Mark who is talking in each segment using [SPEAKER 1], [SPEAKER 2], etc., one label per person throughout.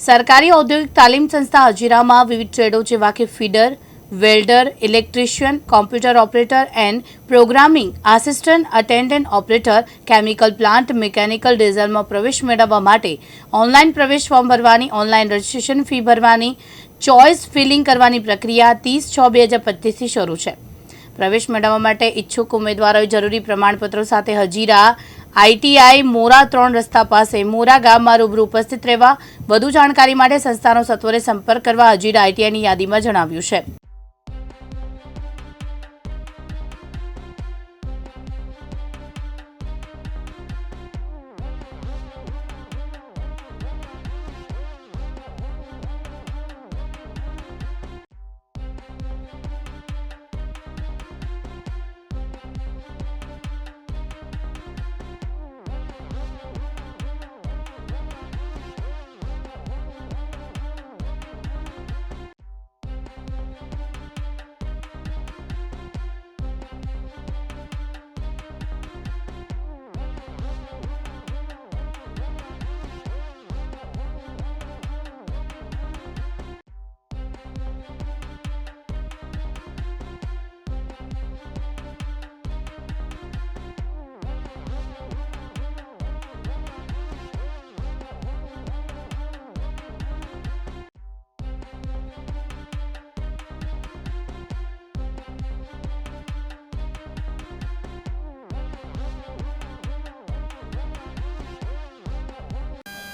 [SPEAKER 1] સરકારી ઔદ્યોગિક તાલીમ સંસ્થા હજીરામાં વિવિધ ટ્રેડો જેવા કે fitter, welder, electrician, computer operator and programming assistant, attendant operator, chemical plant, mechanical ડીઝલમાં પ્રવેશ મેળવવા માટે ઓનલાઈન પ્રવેશ ફોર્મ ભરવાની, ઓનલાઈન રજિસ્ટ્રેશન ફી ભરવાની, ચોઇસ ફિલિંગ કરવાની પ્રક્રિયા ત્રીસ છ બે હજાર પચીસથી શરૂ છે. પ્રવેશ મેળવવા માટે ઈચ્છુક ઉમેદવારોએ જરૂરી પ્રમાણપત્રો સાથે હજીરા આઈટીઆઈ મોરા ત્રણ રસ્તા પાસે મોરા ગામમાં રૂબરૂ ઉપસ્થિત રહેવા વધુ જાણકારી માટે સંસ્થાનો સત્વરે સંપર્ક કરવા હજીરા આઈટીઆઈની યાદીમાં જણાવ્યું છે.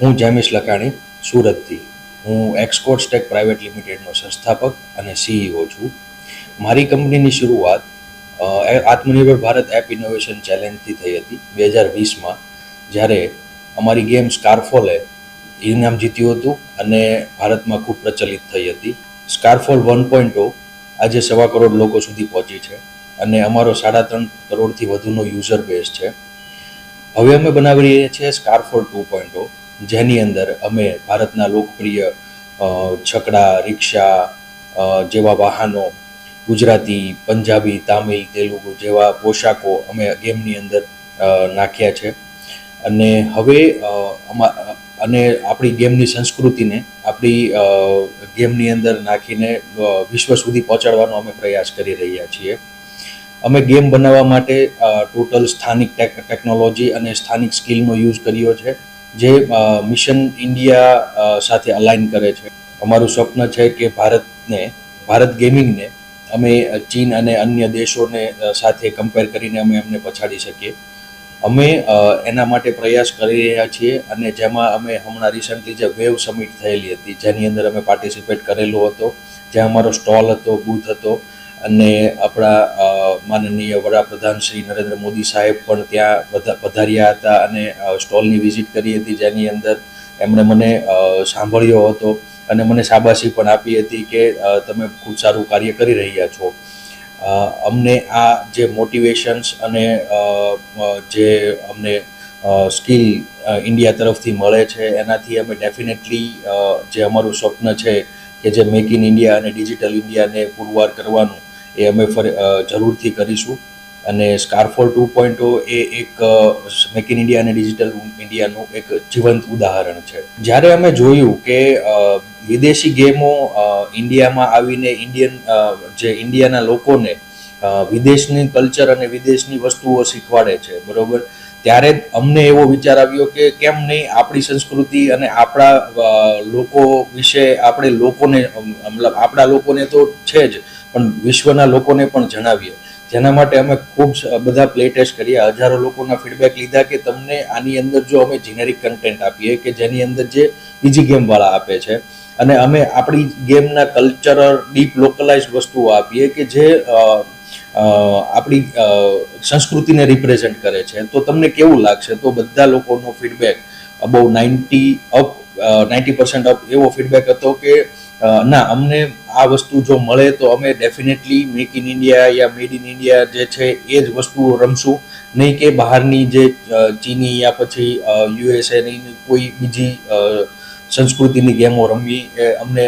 [SPEAKER 2] હું જૈમિશ લકાણી, સુરતથી. હું એક્સકોર્ટ સ્ટેક પ્રાઇવેટ લિમિટેડનો સંસ્થાપક અને સીઈઓ છું. મારી કંપનીની શરૂઆત આત્મનિર્ભર ભારત એપ ઇનોવેશન ચેલેન્જથી થઈ હતી બે હજાર વીસમાં જ્યારે અમારી ગેમ સ્કારફોલે ઇનામ જીત્યું હતું અને ભારતમાં ખૂબ પ્રચલિત થઈ હતી. સ્કારફોલ વન પોઈન્ટ આજે સવા કરોડ લોકો સુધી પહોંચી છે અને અમારો સાડા ત્રણ કરોડથી વધુનો યુઝર બેઝ છે. હવે અમે બનાવી રહ્યા છીએ સ્કારફોલ ટુ પોઈન્ટ જેની અંદર અમે ભારતના લોકપ્રિય છકડા, રિક્ષા જેવા વાહનો, ગુજરાતી, પંજાબી, તામિલ, તેલુગુ જેવા પોશાકો અમે ગેમની અંદર નાખ્યા છે. અને હવે અને આપણી ગેમની સંસ્કૃતિને, આપણી ગેમની અંદર નાખીને વિશ્વ સુધી પહોંચાડવાનો અમે પ્રયાસ કરી રહ્યા છીએ. અમે ગેમ બનાવવા માટે ટોટલ સ્થાનિક ટેક, ટેકનોલોજી અને સ્થાનિક સ્કિલનો યુઝ કર્યો છે. જે મિશન ઇન્ડિયા સાથે અલાઇન કરે છે. અમારું સ્વપ્ન છે કે ભારતને, ભારત ગેમિંગને અમે ચીન અને અન્ય દેશોને સાથે કમ્પેર કરીને અમે એમને પછાડી શકીએ. અમે એના માટે પ્રયાસ કરી રહ્યા છીએ અને જેમાં અમે હમણાં રિસન્ટલી જે વેવ સમિટ થયેલી હતી, જેની અંદર અમે પાર્ટિસિપેટ કરેલો હતો, જ્યાં અમારો સ્ટોલ હતો બૂથ હતો અને આપણા માનનીય વડાપ્રધાન શ્રી નરેન્દ્ર મોદી સાહેબ પણ ત્યાં પધા- પધાર્યા હતા અને સ્ટોલની વિઝિટ કરી હતી જેની અંદર એમણે મને સાંભળ્યો હતો અને મને શાબાશી પણ આપી હતી કે તમે ખૂબ સારું કાર્ય કરી રહ્યા છો. અમને આ જે મોટિવેશન્સ અને જે અમને સ્કિલ ઇન્ડિયા તરફથી મળે છે, એનાથી અમે ડેફિનેટલી જે અમારું સ્વપ્ન છે કે જે મેક ઇન ઇન્ડિયા અને ડિજિટલ ઇન્ડિયાને પુરવાર કરવાનું એ અમે જરૂરથી કરીશું. અને સ્કારફોલ ટુ પોઈન્ટ એ એક મેક ઇન ઇન્ડિયા અને ડિજિટલ ઇન્ડિયાનું એક જીવંત ઉદાહરણ છે. જ્યારે અમે જોયું કે વિદેશી ગેમો ઇન્ડિયામાં આવીને ઇન્ડિયન જે ઇન્ડિયાના લોકોને વિદેશની કલ્ચર અને વિદેશની વસ્તુઓ શીખવાડે છે, બરોબર? ત્યારે અમને એવો વિચાર આવ્યો કે કેમ નહીં આપણી સંસ્કૃતિ અને આપણા લોકો વિશે આપણે લોકોને મતલબ આપણા લોકોને તો છે જ પણ વિશ્વના લોકોને પણ જણાવીએ. જેના માટે અમે ખૂબ બધા પ્લે ટેસ્ટ કર્યા હજારો લોકોના ફીડબેક લીધા કે તમને આની અંદર જો અમે જીનેરિક કન્ટેન્ટ આપીએ કે જેની અંદર જે બીજી ગેમવાળા આપે છે. અને અમે આપણી ગેમના કલ્ચરલ ડીપ લોકલાઇઝ વસ્તુઓ આપીએ કે જે આપણી સંસ્કૃતિને રિપ્રેઝેન્ટ કરે છે. તો તમને કેવું લાગશે? તો બધા લોકોનો feedback about ninety up ninety percent એવો ફીડબેક હતો કે ના, અમને આ વસ્તુ જો મળે તો અમે ડેફિનેટલી મેક ઇન ઇન્ડિયા યા મેડ ઇન ઇન્ડિયા જે છે એ જ વસ્તુઓ રમશું. નહીં કે બહારની જે ચીની યા પછી યુએસએની કોઈ બીજી સંસ્કૃતિની ગેમો રમવી એ અમને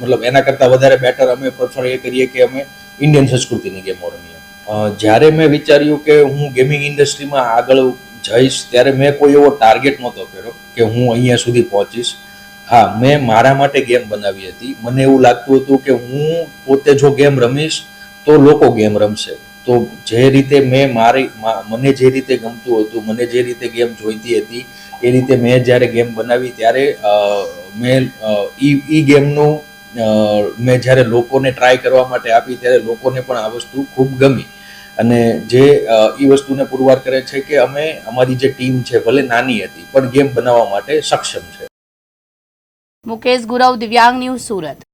[SPEAKER 2] મતલબ એના કરતાં વધારે બેટર અમે પ્રેફર એ કરીએ કે અમે ઇન્ડિયન સંસ્કૃતિની ગેમો રમીએ. જ્યારે મેં વિચાર્યું કે હું ગેમિંગ ઇન્ડસ્ટ્રીમાં આગળ જઈશ ત્યારે મેં કોઈ એવો ટાર્ગેટ નહોતો કર્યો કે હું અહીંયા સુધી પહોંચીશ. હા, મેં મારા માટે ગેમ બનાવી હતી. મને એવું લાગતું હતું કે હું પોતે જો ગેમ રમીશ તો લોકો ગેમ રમશે. તો જે રીતે મેં મારી મને જે રીતે ગમતું હતું, મને જે રીતે ગેમ જોઈતી હતી, એ રીતે મેં જ્યારે ગેમ બનાવી ત્યારે મેં ઈ ઈ ગેમનું મેં જ્યારે લોકોને ટ્રાય કરવા માટે આપી ત્યારે લોકોને પણ આ વસ્તુ ખૂબ ગમી. અને જે ઈ વસ્તુને પુરવાર કરે છે કે અમે, અમારી જે ટીમ છે, ભલે નાની હતી, પણ ગેમ બનાવવા માટે સક્ષમ છે.
[SPEAKER 1] મુકેશ ગુરવ, દિવ્યાંગ ન્યૂઝ સુરત.